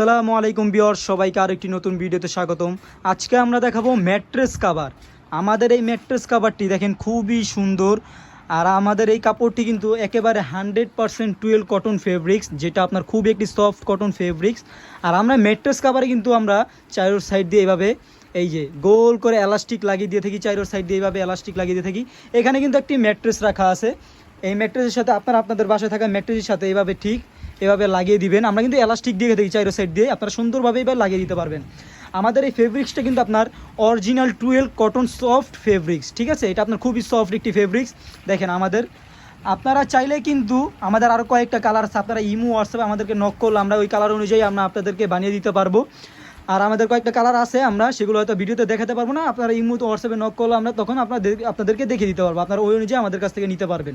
আসসালামু আলাইকুম বিয়র সবাইকে আর একটি নতুন ভিডিওতে স্বাগতম। আজকে আমরা দেখাবো ম্যাট্রেস কাভার আমাদের এই ম্যাট্রেস কাভারটি দেখেন খুবই সুন্দর, আর আমাদের এই কাপড়টি কিন্তু একেবারে hundred percent twelve cotton fabrics যেটা আপনার খুবই একটি সফট কটন ফেব্রিক্স আর আমরা ম্যাট্রেস কাভারে কিন্তু আমরা চারোর সাইড দিয়ে এভাবে এই যে গোল করে এলাস্টিক লাগিয়ে দিয়ে থাকি, চারোর সাইড দিয়ে এভাবে এলাস্টিক লাগিয়ে দিয়ে থাকি। এখানে কিন্তু একটি ম্যাট্রেস রাখা আছে। এই ম্যাট্রেসের সাথে আপনারা আপনাদের বাসায় থাকা ম্যাট্রেসের সাথে এইভাবে ঠিক এভাবে লাগিয়ে দিবেন। আমরা কিন্তু এলাস্টিক দিয়ে থাকি চাইরো সাইড দিয়ে। আপনারা সুন্দরভাবে এবার লাগিয়ে দিতে পারবেন। আমাদের এই ফেব্রিক্সটা কিন্তু আপনার original twelve cotton soft fabrics ঠিক আছে? এটা আপনার খুবই সফট একটি ফেব্রিক্স দেখেন আমাদের। আপনারা চাইলে কিন্তু আমাদের আরও কয়েকটা কালার আছে। আপনারা ইমো হোয়াটসঅ্যাপে আমাদেরকে নক করলে আমরা ওই কালার অনুযায়ী আমরা আপনাদেরকে বানিয়ে দিতে পারব। আর আমাদের কয়েকটা কালার আছে আমরা, সেগুলো হয়তো ভিডিওতে দেখাতে পারব না। আপনারা ইমো তো হোয়াটসঅ্যাপে নক করলে আমরা তখন আপনাদের আপনাদেরকে দেখিয়ে দিতে পারব। আপনারা ওই অনুযায়ী আমাদের কাছ থেকে নিতে পারবেন।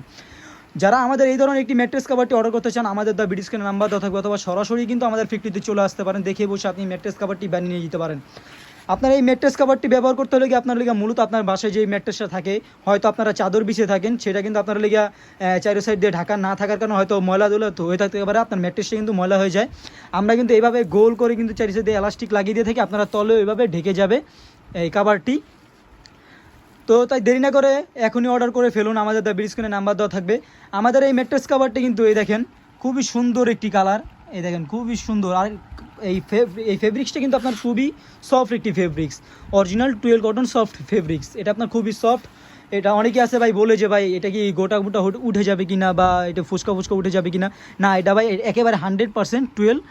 যারা আমাদের এই ধরনের একটি ম্যাট্রেস কাভারটি অর্ডার করতে চান, আমাদের দ্য বিডিস্কের নাম্বার দেওয়া থাকবে অথবা সরাসরি কিন্তু আমাদের ফ্যাক্টরিতে চলে আসতে পারেন। দেখে বসে আপনি ম্যাট্রেস কাভারটি বানিয়ে নিয়ে যেতে পারেন। আপনার এই ম্যাট্রেস কাভারটি ব্যবহার করতে হলে কি আপনার লেগে মূলত আপনার বাসায় যে ম্যাট্রেসটা থাকে, হয়তো আপনারা চাদর বিছিয়ে থাকেন, সেটা কিন্তু আপনার লেগে চারো সাইড দিয়ে ঢাকা না থাকার কারণে হয়তো ময়লা দুলা হয়ে থাকতে পারে, আপনার ম্যাট্রেসটা কিন্তু ময়লা হয়ে যায়। আমরা কিন্তু এইভাবে গোল করে কিন্তু চারি সাইড দিয়ে এলাস্টিক লাগিয়ে দিয়ে থাকি, আপনারা তলেও এইভাবে ঢেকে যাবে এই কাভারটি তো তাই দেরি না করে এখনই অর্ডার করে ফেলুন। আমাদের দ্য ব্রিস্ক্রিনে নাম্বার দেওয়া থাকবে। আমাদের এই ম্যাট্রেস কাভারটি কিন্তু এই দেখেন, খুবই সুন্দর একটি কালার এই দেখেন, খুবই সুন্দর। আর এই এই ফেব্রিক্সটা কিন্তু আপনার খুবই সফট একটি fabrics original twelve cotton soft fabrics এটা আপনার খুবই সফট এটা অনেকে আছে ভাই বলে যে ভাই, এটা কি গোটা গোটা উঠে যাবে কি না বা এটা ফুচকা ফুচকা উঠে যাবে কি না না এটা ভাই একেবারে hundred percent twelve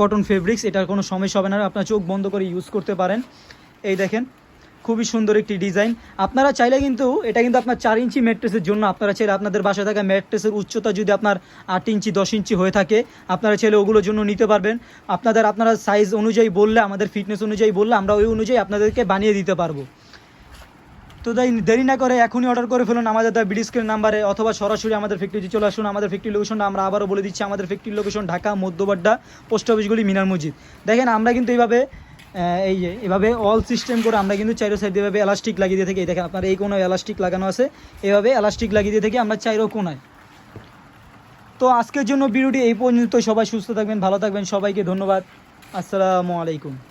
cotton fabrics এটার কোনো সমস্যা হবে না। আপনার চোখ বন্ধ করে ইউজ করতে পারেন। এই দেখেন খুবই সুন্দর একটি ডিজাইন। আপনারা চাইলে কিন্তু এটা কিন্তু আপনার চার ইঞ্চি ম্যাট্রেসের জন্য আপনারা চাইলে আপনাদের বাসায় থাকা ম্যাট্রেসের উচ্চতা যদি আপনার আট ইঞ্চি, দশ ইঞ্চি হয়ে থাকে, আপনারা চাইলে ওগুলোর জন্য নিতে পারবেন। আপনাদের, আপনারা সাইজ অনুযায়ী বললে, আমাদের ফিটনেস অনুযায়ী বললে আমরা ওই অনুযায়ী আপনাদেরকে বানিয়ে দিতে পারব। তো তাই দেরি না করে এখনই অর্ডার করে ফেলুন আমাদের দ্য বিডি স্ক্রিন নাম্বারে, অথবা সরাসরি আমাদের ফ্যাক্টরি চলে আসুন। আমাদের ফ্যাক্টরি লোকেশনটা আমরা আবারও বলে দিচ্ছি। আমাদের factory location Dhaka, Madhyabadda post অফিসগুলি মিনার মসজিদ। দেখেন আমরা কিন্তু এইভাবে এই যে, এভাবে অল সিস্টেম করে আমরা কিন্তু চাইরো সাইড এভাবে এলাস্টিক লাগিয়ে দিয়ে থাকি। এই দেখেন, আপনার এই কোনো এলাস্টিক লাগানো আছে। এভাবে এলাস্টিক লাগিয়ে দিয়ে থাকি আমরা চাইরো কোনায়। তো আজকের জন্য ভিডিওটি এই পর্যন্ত সবাই সুস্থ থাকবেন, ভালো থাকবেন। সবাইকে ধন্যবাদ। আসসালামু আলাইকুম।